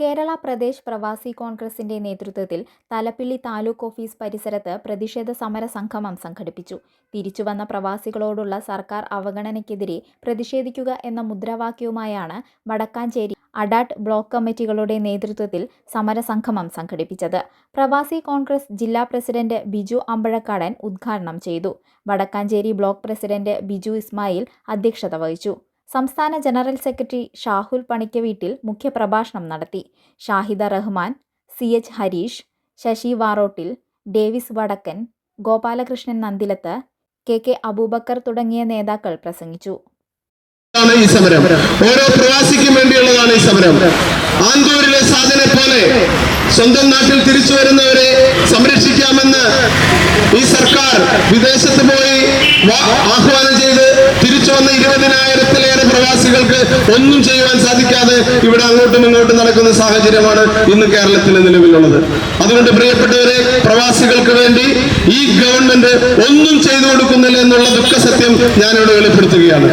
കേരള പ്രദേശ് പ്രവാസി കോൺഗ്രസിന്റെ നേതൃത്വത്തിൽ തലപ്പിള്ളി താലൂക്ക് ഓഫീസ് പരിസരത്ത് പ്രതിഷേധ സമര സംഗമം സംഘടിപ്പിച്ചു. തിരിച്ചുവന്ന പ്രവാസികളോടുള്ള സർക്കാർ അവഗണനയ്ക്കെതിരെ പ്രതിഷേധിക്കുക എന്ന മുദ്രാവാക്യവുമായാണ് വടക്കാഞ്ചേരി അഡാട്ട് ബ്ലോക്ക് കമ്മിറ്റികളുടെ നേതൃത്വത്തിൽ സമരസംഗമം സംഘടിപ്പിച്ചത്. പ്രവാസി കോൺഗ്രസ് ജില്ലാ പ്രസിഡന്റ് ബിജു അമ്പഴക്കാടൻ ഉദ്ഘാടനം ചെയ്തു. വടക്കാഞ്ചേരി ബ്ലോക്ക് പ്രസിഡന്റ് ബിജു ഇസ്മായിൽ അധ്യക്ഷത വഹിച്ചു. സംസ്ഥാന ജനറൽ സെക്രട്ടറി ഷാഹുൽ പണിക്ക വീട്ടിൽ മുഖ്യപ്രഭാഷണം നടത്തി. Shahida Rahman C H Harish Sasi Varottil Davis Vadakkan Gopalakrishnan Nandilath K K Aboobacker തുടങ്ങിയ നേതാക്കൾ പ്രസംഗിച്ചു. ഈ സമരം. ഓരോ പ്രവാസിക്കും വേണ്ടിയുള്ളതാണ് ഈ സമരം. ആന്തൂരിലെ സാധനെ പോലെ സ്വന്തം നാട്ടിൽ തിരിച്ചു വരുന്നവരെ സംരക്ഷിക്കാമെന്ന് ഈ സർക്കാർ വിദേശത്ത് പോയി ആഹ്വാനം ചെയ്ത് തിരിച്ചു വന്ന ഇരുപതിനായിരത്തിലേറെ പ്രവാസികൾക്ക് ഒന്നും ചെയ്യുവാൻ സാധിക്കാതെ ഇവിടെ അങ്ങോട്ടും ഇങ്ങോട്ടും നടക്കുന്ന സാഹചര്യമാണ് ഇന്ന് കേരളത്തിൽ നിലവിലുള്ളത്. അതുകൊണ്ട് പ്രിയപ്പെട്ടവരെ പ്രവാസികൾക്ക് വേണ്ടി ഈ ഗവൺമെന്റ് ഒന്നും ചെയ്തു കൊടുക്കുന്നില്ല എന്നുള്ള ദുഃഖസത്യം ഞാനിവിടെ വെളിപ്പെടുത്തുകയാണ്.